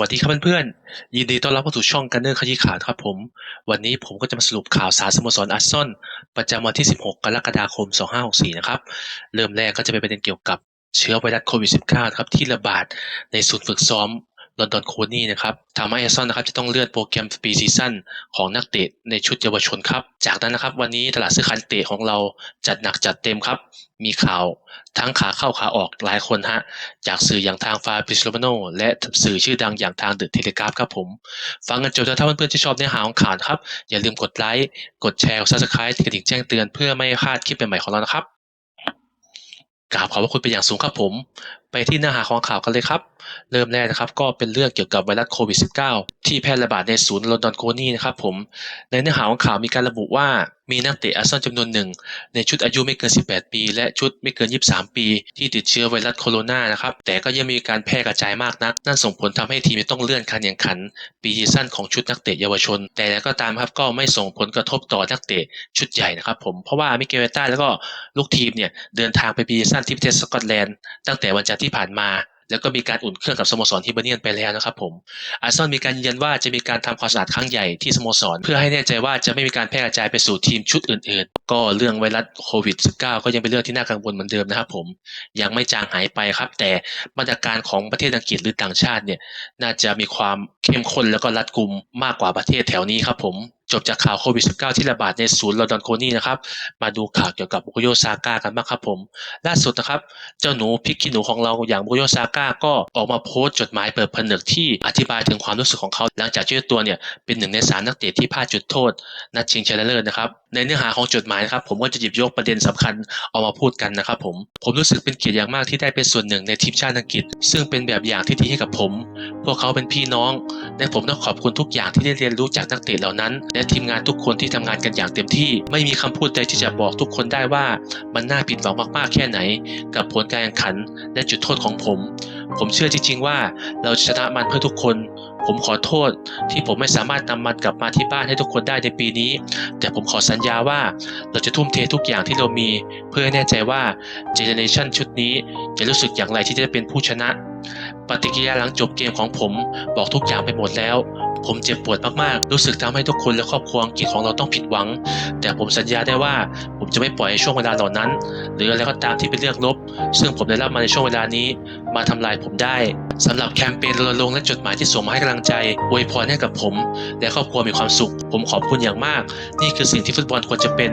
วัสดีครับเพื่อนๆ ยินดีต้อนรับเข้าสู่ช่องกันเนอร์ขยี้ข่าวครับผม วันนี้ผมก็จะมาสรุปข่าวสารสโมสรอาร์เซนอลประจำวันที่ 16 กรกฎาคม 2564 นะครับ เริ่มแรกก็จะเป็นประเด็นเกี่ยวกับเชื้อไวรัสโควิด -19 ครับที่ระบาดในศูนย์ฝึกซ้อม ลอนดอนโคนี่นะครับทำให้อซนอลนะครับจะต้องเลื่อนโปรแกรมปีซีซั่นของนักเตะในชุดเยาวชนครับ จากนั้นนะครับวันนี้ตลาดซื้อขายเตะของเราจัดหนักจัดเต็มครับ มีข่าวทั้งขาเข้าขาออกหลายคนฮะ จากสื่ออย่างทางฟาบิสโลมาโนและสื่อชื่อดังอย่างทางเดอะเทเลกราฟครับผม ฟังกันจบแล้วถ้าเพื่อนๆที่ชอบเนื้อหาของข่าวครับ อย่าลืมกดไลค์กดแชร์กดซับสไครต์กระดิ่งแจ้งเตือนเพื่อไม่พลาดคลิปใหม่ๆของเรานะครับ กราบขอบพระคุณเป็นอย่างสูงครับผม ไปที่เนื้อหาของข่าวกันเลยครับ เริ่มแรกนะครับ ก็เป็นเรื่องเกี่ยวกับไวรัสโควิด -19 ที่แพร่ระบาดในศูนย์ลอนดอนโคนี่นะครับผม ในเนื้อหาของข่าวมีการระบุว่ามีนักเตะอาร์เซนอลจำนวนหนึ่ง ในชุดอายุไม่เกิน 18 ปี และชุดไม่เกิน 23 ปี ที่ติดเชื้อไวรัสโคโรนานะครับ แต่ก็ยังมีการแพร่กระจายมากนัก นั่นส่งผลทำให้ทีมต้องเลื่อนการแข่งขัน ปีซีซั่นของชุดนักเตะเยาวชน แต่ก็ตามครับก็ไม่ส่งผลกระทบต่อนักเตะชุดใหญ่นะครับผม เพราะว่ามิเกลเวต้าแล้วก็ลูกทีมเนี่ยเดินทางไปปีซีซั่นที่ประเทศสกอตแลนด์ตั้งแต่วันจันทร์ที่ผ่านมา แล้วก็มีการอุ่นเครื่องกับสโมสรฮิเบเนียนไปแล้วนะครับผมอาร์เซนอลมีการยืนยันว่าจะมีการทำความสะอาดครั้งใหญ่ที่สโมสร เพื่อให้แน่ใจว่าจะไม่มีการแพร่กระจายไปสู่ทีมชุดอื่น ๆ ก็เรื่องไวรัสโควิด -19 ก็ยังเป็นเรื่องที่น่ากังวลเหมือนเดิมนะครับผมยังไม่จางหายไปครับ แต่มาตรการของประเทศอังกฤษหรือต่างชาติเนี่ยน่าจะมีความเข้มข้นแล้วก็รัดกุมมากกว่าประเทศแถวนี้ครับผม จบจากข่าวโควิด -19 ที่ระบาดในศูนย์ลอนดอนโคนี่นะครับ มาดูข่าวเกี่ยวกับบุโกโยซาก้ากันบ้างครับผม ล่าสุดนะครับ เจ้าหนูพิกขี้หนูของเราอย่างบุโกโยซาก้าก็ออกมาโพสต์จดหมายเปิดผนึกที่อธิบายถึงความรู้สึกของเขา หลังจากที่เจ้าตัวเนี่ยเป็นหนึ่งในสามนักเตะที่พลาดจุดโทษ นัดชิงชนะเลิศนะครับ ในเนื้อหาของจดหมายนะครับผมก็จะหยิบยกประเด็นสำคัญออกมาพูดกันนะครับผมผมรู้สึกเป็นเกียรติอย่างมากที่ได้เป็นส่วนหนึ่งในทีมชาติอังกฤษ ซึ่งเป็นแบบอย่างที่ดีให้กับผม พวกเขาเป็นพี่น้อง และผมต้องขอบคุณทุกอย่างที่ได้เรียนรู้จากนักเตะเหล่านั้น และทีมงานทุกคนที่ทำงานกันอย่างเต็มที่ ไม่มีคำพูดใดที่จะบอกทุกคนได้ว่ามันน่าผิดหวังมากๆแค่ไหน กับผลการแข่งขันและจุดโทษของผม ผมเชื่อจริงๆว่าเราจะชนะมันเพื่อทุกคน ผมขอโทษที่ผมไม่สามารถนำมันกลับมาที่บ้านให้ทุกคนได้ในปีนี้ แต่ผมขอสัญญาว่าเราจะทุ่มเททุกอย่างที่เรามี เพื่อแน่ใจว่าเจเนเรชันชุดนี้จะรู้สึกอย่างไรที่จะเป็นผู้ชนะ ปฏิกิริยาหลังจบเกมของผมบอกทุกอย่างไปหมดแล้ว ผมเจ็บปวดมากๆ รู้สึกทำให้ทุกคนและครอบครัวอังกฤษของเราต้องผิดหวัง แต่ผมสัญญาได้ว่าผมจะไม่ปล่อยให้ช่วงเวลาเหล่านั้น หรืออะไรก็ตามที่เป็นเรื่องลบ ซึ่งผมได้รับมาในช่วงเวลานี้ มาทำลายผมได้สำหรับแคมเปญรณรงค์และจดหมายที่ส่งมาให้กำลังใจอวยพรให้กับผม และครอบครัวมีความสุข ผมขอบคุณอย่างมาก นี่คือสิ่งที่ฟุตบอลควรจะเป็น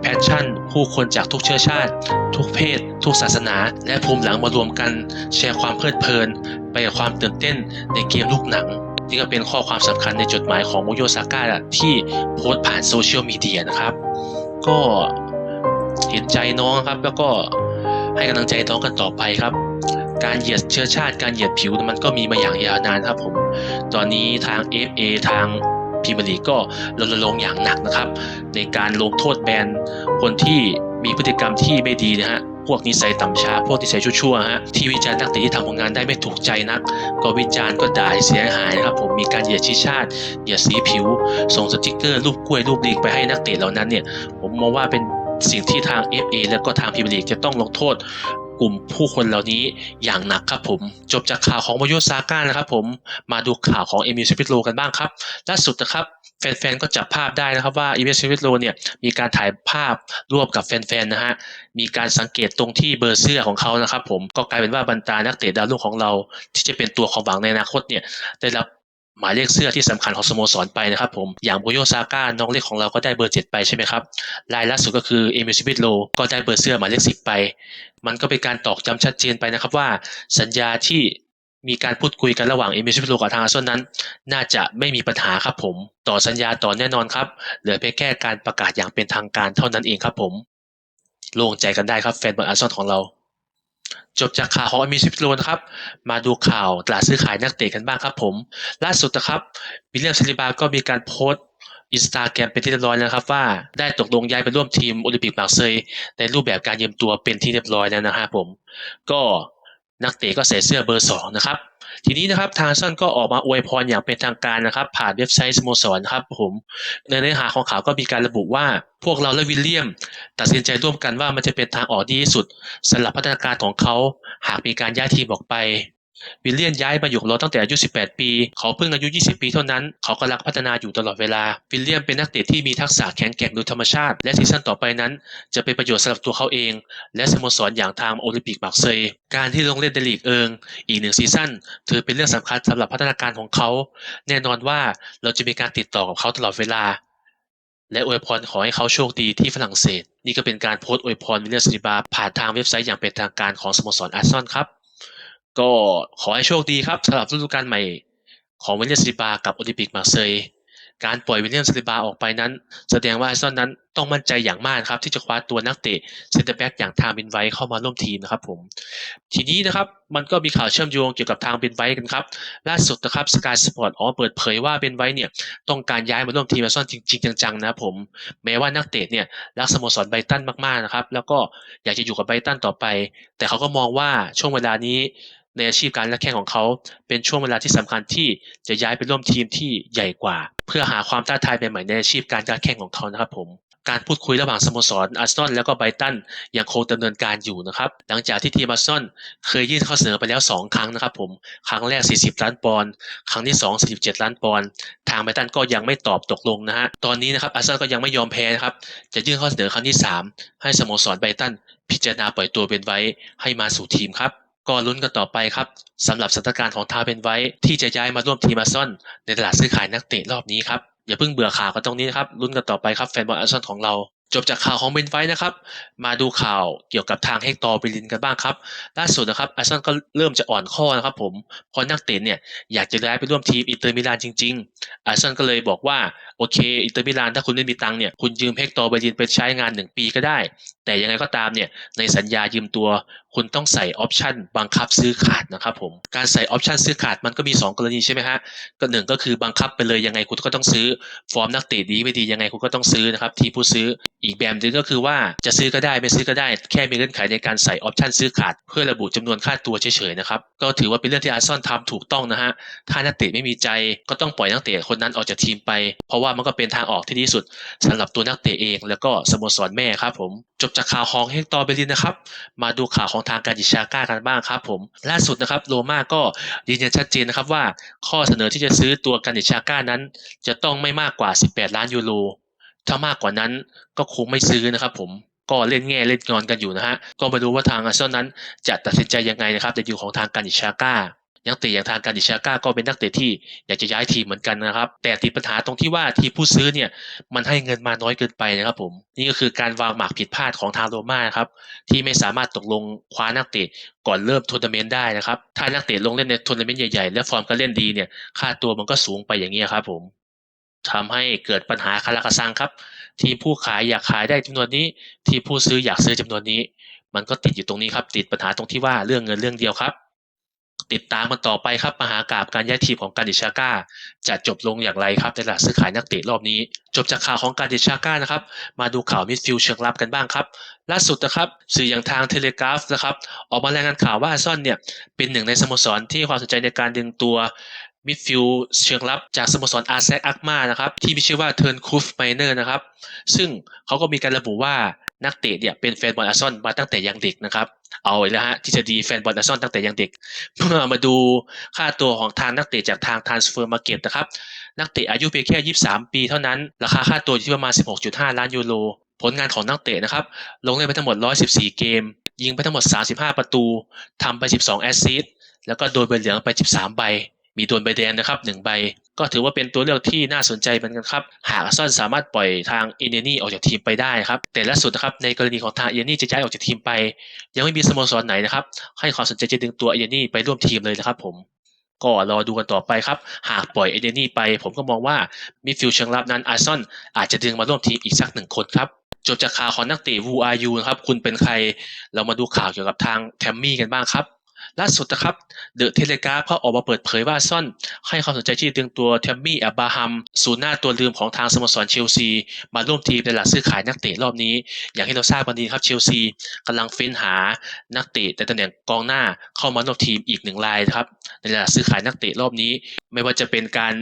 แพชชั่น ผู้คนจากทุกเชื้อชาติ ทุกเพศ ทุกศาสนา และภูมิหลังมารวมกัน แชร์ความเพลิดเพลิน ไปกับความตื่นเต้นในเกมลูกหนัง นี่ก็เป็นข้อความสำคัญในจดหมายของโมโยซาก้าที่โพสต์ผ่านโซเชียลมีเดียนะครับ ก็เห็นใจน้องครับ แล้วก็ให้กำลังใจน้องกันต่อไปครับ การเหยียดเชื้อชาติการเหยียดผิวมันก็มีมาอย่างยาวนานครับผม ตอนนี้ทาง FA ทางพรีเมียร์ลีกก็รณรงค์อย่างหนักนะครับ ในการลงโทษแบนคนที่มีพฤติกรรมที่ไม่ดีนะฮะ พวกนิสัยต่ำช้า พวกนิสัยชั่วๆฮะที่วิจารณ์นักเตะที่ทำผลงานได้ไม่ถูกใจนัก ก็วิจารณ์ก็ด่าเสียหายนะครับผมมีการเหยียดชี้ชาติเหยียดสีผิว ส่งสติกเกอร์รูปกล้วยรูปลิงไปให้นักเตะเหล่านั้นเนี่ยผมมองว่าเป็นสิ่งที่ทาง FA แล้วก็ทางพรีเมียร์ลีกจะต้องลงโทษกลุ่มผู้คนเหล่านี้อย่างหนักครับผม จบจากข่าวของวายุซาก้านะครับผมมาดูข่าวของเอมิลสปิโลกันบ้างครับล่าสุดนะครับแฟนๆก็จับภาพได้นะครับว่าเอีเมลสวิโลเนี่ยมีการถ่ายภาพร่วมกับแฟนๆนะฮะ มีการสังเกตตรงที่เบอร์เสื้อของเขานะครับ ผมก็กลายเป็นว่าบรรดานักเตะดาวรุ่งของเรา ที่จะเป็นตัวของหวังในอนาคตเนี่ยได้รับหมายเลขเสื้อที่สำคัญของสโมสรไปนะครับผมอย่างโบโยซาก้าน้องเล็กของเราก็ได้เบอร์เจ็ดไปใช่ไหมครับรายล่าสุดก็คือเอมิลสวิโลก็ได้เบอร์เสื้อหมายเลขสิบไป มันก็เป็นการตอกย้ำชัดเจนไปนะครับว่า สัญญาที่มีการพูดคุยกันระหว่างเอมิลสวิโลกับทางอาร์เซนอลนั้น น่าจะไม่มีปัญหาครับผม ต่อสัญญาต่อแน่นอนครับเหลือเพียงแค่การประกาศอย่างเป็นทางการเท่านั้นเองครับผม โล่งใจกันได้ครับแฟนบอลอาร์เซนอลของเรา จบจากข่าวของอามิชิปโลนะครับ มาดูข่าวตลาดซื้อขายนักเตะกันบ้างครับผม ล่าสุดนะครับวิลเลียมซาลิบาก็มีการโพสต์อินสตาแกรมเป็นที่เรียบร้อยแล้วนะครับว่าได้ตกลงย้ายไปร่วมทีมโอลิมปิกมาร์เซยในรูปแบบการยืมตัวเป็นที่เรียบร้อยแล้วนะครับผม ก็นักเตะก็ใส่เสื้อเบอร์สองนะครับ ทีนี้นะครับทางซันก็ออกมาอวยพรอย่างเป็นทางการนะครับ ผ่านเว็บไซต์สโมสรครับผมในเนื้อหาของข่าวก็มีการระบุว่า พวกเราและวิลเลียม ตัดสินใจร่วมกันว่ามันจะเป็นทางออกดีที่สุดสำหรับพัฒนาการของเขาหากมีการย้ายทีมออกไป วิลเลียนย้ายมาอยู่กับเราตั้งแต่อายุ 18 ปี เขาเพิ่งอายุ 20 ปีเท่านั้น เขากำลังพัฒนาอยู่ตลอดเวลา วิลเลียมเป็นนักเตะที่มีทักษะแข็งแกร่งโดยธรรมชาติ และซีซั่นต่อไปนั้น จะเป็นประโยชน์สำหรับตัวเขาเอง และสโมสรอย่างทางโอลิมปิกมาร์เซย การที่ลงเล่นในลีกเอิง อีกหนึ่งซีซั่นถือเป็นเรื่องสำคัญสำหรับพัฒนาการของเขา แน่นอนว่าเราจะมีการติดต่อกับเขาตลอดเวลา และอวยพรขอให้เขาโชคดีที่ฝรั่งเศส นี่ก็เป็นการโพสต์อวยพรวิลเลียมซิลิบาผ่านทางเว็บไซต์อย่างเป็นทางการของสโมสรอาร์เซนอลครับ ก็ขอให้โชคดีครับสำหรับฤดูกาลใหม่ของวิลเลียมซิบากับโอลิมปิกมาเซย์การปล่อยวิลเลียมซิบาออกไปนั้น แสดงว่าไอซนอลนั้นต้องมั่นใจอย่างมากครับ ที่จะคว้าตัวนักเตะเซนเตอร์แบ็กอย่างทางบินไวท์เข้ามาร่วมทีมนะครับผมทีนี้นะครับมันก็มีข่าวเชื่อมโยงเกี่ยวกับทางเบนไวท์กันครับล่าสุดนะครับสกายสปอร์ตอ๋อเปิดเผยว่าเบนไวท์เนี่ยต้องการย้ายมาร่วมทีมไอซนอลจริงๆจังๆนะผมแม้ว่านักเตะเนี่ยรักสโมสรไบรตันมากๆนะครับแล้วก็อยากจะอยู่กับไบรตันต่อไป แต่เขาก็มองว่าช่วงเวลานี้ ในอาชีพการและแข่งของเขา เป็นช่วงเวลาที่สำคัญที่จะย้ายไปร่วมทีมที่ใหญ่กว่า เพื่อหาความท้าทายใหม่ๆในอาชีพการค้าแข่งของเขานะครับผมการพูดคุยระหว่างสโมสรอาร์เซนอลแล้วก็ไบตันยังคงดำเนินการอยู่นะครับ หลังจากที่ทีมอาร์เซนอลเคยยื่นข้อเสนอไปแล้ว 2 ครั้งนะครับผม ครั้งแรก 40 ล้านปอนด์ครั้งที่ 2 47 ล้านปอนด์ทางไบตันก็ยังไม่ตอบตกลงนะฮะตอนนี้นะครับอาร์เซนอลก็ยังไม่ยอมแพ้นะครับ จะยื่นข้อเสนอครั้งที่ 3 ให้สโมสรไบตันพิจารณาปล่อยตัวเบนไว้ให้มาสู่ทีมครับ ก็ลุ้นกันต่อไปครับสำหรับสถานการณ์ของทาเบนไว้ที่จะย้ายมาร่วมทีมอาร์ซอลในตลาดซื้อขายนักเตะรอบนี้ครับอย่าเพิ่งเบื่อข่าวกันตรงนี้นะครับลุ้นกันต่อไปครับแฟนบอลอาร์ซอลของเรา จบจากข่าวของเบนไว้นะครับ มาดูข่าวเกี่ยวกับทางเฮกตอร์เบลินกันบ้างครับล่าสุดนะครับอาร์ซอลก็เริ่มจะอ่อนข้อนะครับผมเพราะนักเตะเนี่ยอยากจะย้ายไปร่วมทีมอินเตอร์มิลานจริง ๆอาร์ซอลก็เลยบอกว่าโอเคอินเตอร์มิลานถ้าคุณไม่มีตังค์เนี่ยคุณยืมเฮกตอร์เบลินไปใช้งาน1ปีก็ได้ แต่ยังไงก็ตามเนี่ยในสัญญายืมตัว คุณต้องใส่ออปชันบังคับซื้อขาดนะครับผมการใส่ออปชันซื้อขาดมันก็มี 2 กรณีใช่ไหมฮะก็หนึ่งก็คือบังคับไปเลยยังไงคุณก็ต้องซื้อ ฟอร์มนักเตะดีไม่ดียังไงคุณก็ต้องซื้อนะครับทีผู้ซื้ออีกแบบหนึงก็คือว่าจะซื้อก็ได้ไม่ซื้อก็ได้ แค่มีเงื่อนไขในการใส่ออปชันซื้อขาด เพื่อระบุจำนวนค่าตัวเฉยๆนะครับก็ถือว่าเป็นเรื่องที่อาร์ซอลทำถูกต้องนะฮะถ้านักเตะไม่มีใจก็ต้องปล่อยนักเตะคนนั้นออกจากทีมไป เพราะว่ามันก็เป็นทางออกที่ดีสุดสำหรับตัวนักเตะเอง แล้วก็สโมสรแม่ครับผมจบจากข่าวของเฮกตอร์เบลินนะครับ มาดูข่าวของทางการดิชาก้ากันบ้างครับผมล่าสุดนะครับโรม่าก็ยืนยันชัดเจนนะครับว่าข้อเสนอที่จะซื้อตัวการดิชาก้านั้น จะต้องไม่มากกว่า 18 ล้านยูโรถ้ามากกว่านั้นก็คงไม่ซื้อนะครับผมก็เล่นแง่เล่นงอนกันอยู่นะฮะก็มาดูว่าทางอาร์เซนอลนั้นจะตัดสินใจยังไงนะครับแต่อยู่ของทางการดิชาก้า ยังเตะอย่างทางการดิชาก้าก็เป็นนักเตะที่อยากจะย้ายทีมเหมือนกันนะครับ แต่ติดปัญหาตรงที่ว่าทีมผู้ซื้อเนี่ยมันให้เงินมาน้อยเกินไปนะครับผมนี่ก็คือการวางหมากผิดพลาดของทางโรม่าครับที่ไม่สามารถตกลงคว้านักเตะก่อนเริ่มทัวร์นาเมนต์ได้นะครับถ้านักเตะลงเล่นในทัวร์นาเมนต์ใหญ่ๆและฟอร์มการเล่นดีเนี่ยค่าตัวมันก็สูงไปอย่างนี้ครับผมทำให้เกิดปัญหาคาราคาซังครับ ทีมผู้ขายอยากขายได้จำนวนนี้ ทีมผู้ซื้ออยากซื้อจำนวนนี้ มันก็ติดอยู่ตรงนี้ครับ ติดปัญหาตรงที่ว่าเรื่องเงินเรื่องเดียวครับ ติดตามมันต่อไปครับ มหากาบการย้ายทีมของการดิชาก้า จะจบลงอย่างไรครับในตลาดซื้อขายนักเตะรอบนี้ จบจากข่าวของการดิชาก้านะครับ มาดูข่าวมิดฟิลด์เชิงรับกันบ้างครับ ล่าสุดนะครับสื่ออย่างทางเทเลกราฟนะครับ ออกมารายงานข่าวว่าซนอลเนี่ยเป็นหนึ่งในสโมสรที่ความสนใจในการดึงตัวมิดฟิลด์เชิงรับจากสโมสรอาร์แซกอักมานะครับที่มีชื่อว่าเทิร์นคูฟไมเนอร์นะครับซึ่งเขาก็มีการระบุว่า นักเตะเนี่ยเป็นแฟนบอลอาร์ซอลมาตั้งแต่ยังเด็กนะครับ เอาอีกแล้วฮะทฤษฎีแฟนบอลอาร์ซอลตั้งแต่ยังเด็ก เมื่อมาดูค่าตัวของทางนักเตะจากทาง Transfer Market นะครับนักเตะอายุเพียงแค่ 23 ปีเท่านั้น ราคาค่าตัวอยู่ที่ประมาณ 16.5 ล้านยูโรผลงานของนักเตะนะครับ ลงเล่นไปทั้งหมด 114 เกม ยิงไปทั้งหมด 35 ประตูทำไป 12 แอสซิสต์แล้วก็โดนใบเหลืองไป 13 ใบ มีโดนใบแดงนะครับ1ใบ ก็ถือว่าเป็นตัวเลือกที่น่าสนใจเหมือนกันครับ หากซอลสามารถปล่อยทางอินเนนี่ออกจากทีมไปได้ครับ แต่ล่าสุดนะครับในกรณีของทางอินเนนี่จะย้ายออกจากทีมไป ยังไม่มีสโมสรไหนนะครับให้ความสนใจจะดึงตัวอินเนนี่ไปร่วมทีมเลยนะครับผมก็รอดูกันต่อไปครับ หากปล่อยเอเดนี่ไป ผมก็มองว่ามิดฟิลด์เชิงรับนั้นอาร์ซอลอาจจะดึงมาร่วมทีมอีกสักหนึ่งคนครับจบจากข่าวของนักเตะวูอายูนะครับ คุณเป็นใคร เรามาดูข่าวเกี่ยวกับทางแทมมี่กันบ้างครับ ล่าสุดนะครับเดอะเทเลกราฟเขาออกมาเปิดเผยว่าซ่อน ให้ความสนใจที่ดึงตัวแทมมี่อับบาฮัมศูนย์หน้าตัวลืมของทางสโมสรเชลซี มาร่วมทีมในตลาดซื้อขายนักเตะรอบนี้ อย่างที่เราทราบกันดีครับเชลซีกำลังเฟ้นหานักเตะในตำแหน่งกองหน้าเข้ามาร่วมทีมอีกหนึ่งรายนะครับในตลาดซื้อขายนักเตะรอบนี้ ไม่ว่าจะเป็นการ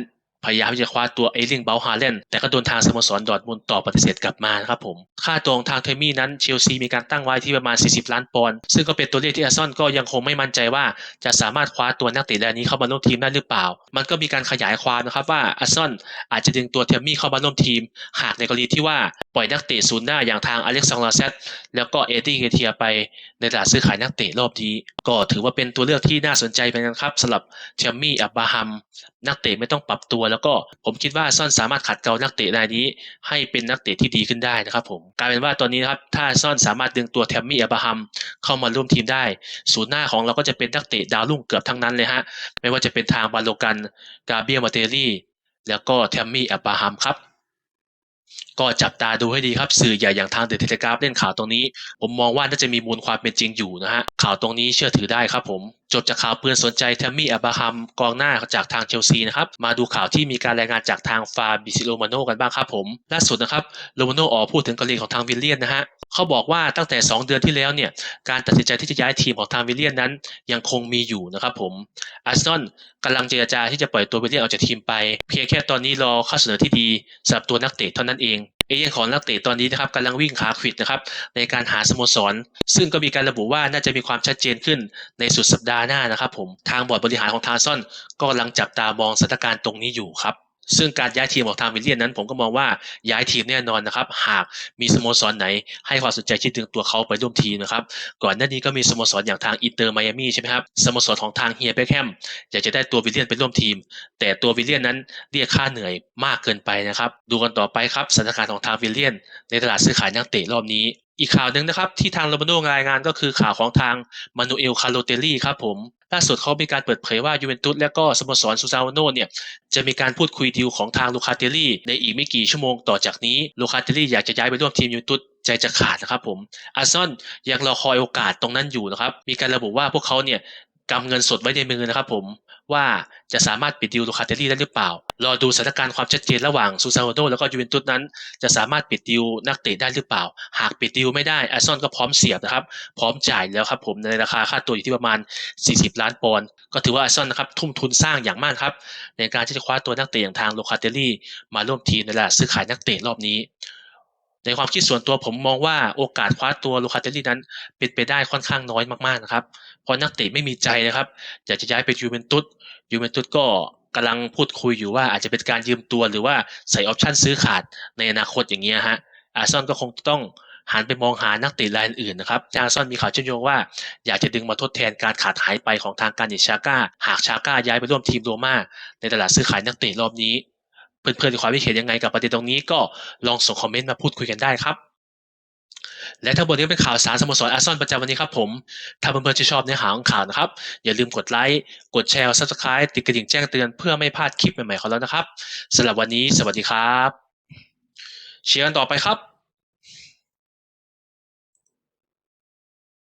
พยายามที่จะคว้าตัวเอลิงเบลฮาเลนแต่ก็โดนทางสโมสรดอร์ทมุนด์ตอบปฏิเสธกลับมานะครับผม ค่าตัวของทางเทมี่นั้นเชลซีมีการตั้งไว้ที่ประมาณ 40 ล้านปอนด์ซึ่งก็เป็นตัวเลขที่อาร์ซอลก็ยังคงไม่มั่นใจว่า จะสามารถคว้าตัวนักเตะรายนี้เข้ามาร่วมทีมได้หรือเปล่า มันก็มีการขยายความนะครับว่าอาร์ซอลอาจจะดึงตัวเทมี่เข้ามาร่วมทีม หากในกรณีที่ว่าปล่อยนักเตะศูนย์หน้าอย่างทางอเล็กซานดรเซตแล้วก็เอ็ดดี้เกเทียไปในตลาดซื้อขายนักเตะรอบนี้ก็ถือว่าเป็นตัวเลือกที่น่าสนใจเหมือนกันครับสำหรับเทมี่อับบาฮัมนักเตะไม่ต้องปรับตัวแล้วก็ผมคิดว่าซ่อนสามารถขัดเกลานักเตะรายนี้ ให้เป็นนักเตะที่ดีขึ้นได้นะครับผมกลายเป็นว่าตอนนี้นะครับถ้าซ่อนสามารถดึงตัวแทมมี่อับราฮัมเข้ามาร่วมทีมได้ ศูนย์หน้าของเราก็จะเป็นนักเตะดาวรุ่งเกือบทั้งนั้นเลยฮะไม่ว่าจะเป็นทางบาโลกันกาเบียมาเตลี่แล้วก็แทมมี่อับราฮัมครับก็จับตาดูให้ดีครับสื่อใหญ่อย่างทางเดอะเทเลกราฟเล่นข่าวตรงนี้ ผมมองว่าน่าจะมีมูลความเป็นจริงอยู่นะฮะข่าวตรงนี้เชื่อถือได้ครับผมจบจากข่าวเปือนสนใจแทมมี่อับราฮัมกองหน้าจากทางเชลซีนะครับ มาดูข่าวที่มีการรายงานจากทางฟาบิซิโลมาโนกันบ้างครับผม ล่าสุดนะครับโรมาโนออกพูดถึงกรณีของทางวิลเลียนนะฮะเขาบอกว่าตั้งแต่ 2 เดือนที่แล้วเนี่ย การตัดสินใจที่จะย้ายทีมของทางวิลเลียนนั้น ยังคงมีอยู่นะครับผมอาร์เซนอลกำลังเจรจาที่จะปล่อยตัววิลเลียนออกจากทีมไป เพียงแค่ตอนนี้รอข้อเสนอที่ดีสำหรับตัวนักเตะเท่านั้นเอง เอเย่นของนักเตะตอนนี้นะครับกำลังวิ่งขาขวิดนะครับในการหาสโมสร ซึ่งก็มีการระบุว่าน่าจะมีความชัดเจนขึ้นในสุดสัปดาห์หน้านะครับผมทางบอร์ดบริหารของทางซ่อนก็กำลังจับตามองสถานการณ์ตรงนี้อยู่ครับ ซึ่งการย้ายทีมของทางวิลเลียนนั้น ผมก็มองว่าย้ายทีมแน่นอนนะครับ หากมีสโมสรไหน ให้ความสนใจที่ดึงตัวเขาไปร่วมทีมนะครับ ก่อนหน้านี้ก็มีสโมสรอย่างทางอินเตอร์ไมอามี่ใช่ไหมครับสโมสรของทางเฮียเบคแฮมอยากจะได้ตัววิลเลียนไปร่วมทีม แต่ตัววิลเลียนนั้นเรียกค่าเหนื่อยมากเกินไปนะครับ ดูกันต่อไปครับสถานการณ์ของทางวิลเลียน ในตลาดซื้อขายนักเตะรอบนี้อีกข่าวหนึ่งนะครับที่ทางโรมาโนรายงานก็คือข่าวของทางมานูเอลคาร์โลเตลลี่ครับผม ล่าสุดเขามีการเปิดเผยว่ายูเวนตุสและก็สโมสรซูซาวโนเนี่ยจะมีการพูดคุยดีลของทางลูคาเตลลี่ในอีกไม่กี่ชั่วโมงต่อจากนี้ลูคาเตลลี่อยากจะย้ายไปร่วมทีมยูเวนตุสใจจะขาดนะครับผมอาร์ซอนยังรอคอยโอกาสตรงนั้นอยู่นะครับ มีการระบุว่าพวกเขาเนี่ย กำเงินสดไว้ในมือนะครับผม ว่าจะสามารถปิดดีลลูคาเตลลี่ได้หรือเปล่า รอดูสถานการณ์ความชัดเจนระหว่างซูซาวโนแล้วก็ยูเวนตุสนั้น จะสามารถปิดดีลนักเตะได้หรือเปล่า หากปิดดีลไม่ได้อาร์ซอลก็พร้อมเสียบนะครับ พร้อมจ่ายแล้วครับผมในราคาค่าตัวอยู่ที่ประมาณ 40 ล้านปอนด์ก็ถือว่าอาร์ซอลนะครับทุ่มทุนสร้างอย่างมากครับ ในการที่จะคว้าตัวนักเตะอย่างทางโลคาเตลลี่ มาร่วมทีมในตลาดซื้อขายนักเตะรอบนี้ในความคิดส่วนตัวผมมองว่าโอกาสคว้าตัวลูคาเตลลี่นั้น เป็นไปได้ค่อนข้างน้อยมากๆนะครับ เพราะนักเตะไม่มีใจนะครับอยากจะย้ายไปยูเวนตุสยูเวนตุสก็กำลังพูดคุยอยู่ว่าอาจจะเป็นการยืมตัวหรือว่าใส่ออปชั่นซื้อขาดในอนาคตอย่างเงี้ยฮะอาร์ซอลก็คงต้องหันไปมองหานักเตะรายอื่นนะครับจางซอนมีข่าวเชื่อมโยงว่าอยากจะดึงมาทดแทนการขาดหายไปของทางการดิชาก้า หากชาก้าย้ายไปร่วมทีมโรม่าในตลาดซื้อขายนักเตะรอบนี้ เพื่อนๆมีความคิดเห็นยังไงกับประเด็นตรงนี้ก็ลองส่งคอมเมนต์มาพูดคุยกันได้ครับ และทั้งหมดนี้เป็นข่าวสารสโมสรอาร์ซอนประจำวันนี้ครับผม ถ้าเพื่อนๆที่ชอบเนื้อหาของข่าวนะครับ อย่าลืมกดไลค์ กดแชร์ subscribe ติดกระดิ่งแจ้งเตือนเพื่อไม่พลาดคลิปใหม่ๆของเรานะครับสำหรับวันนี้ สวัสดีครับ เชียร์กันต่อไปครับ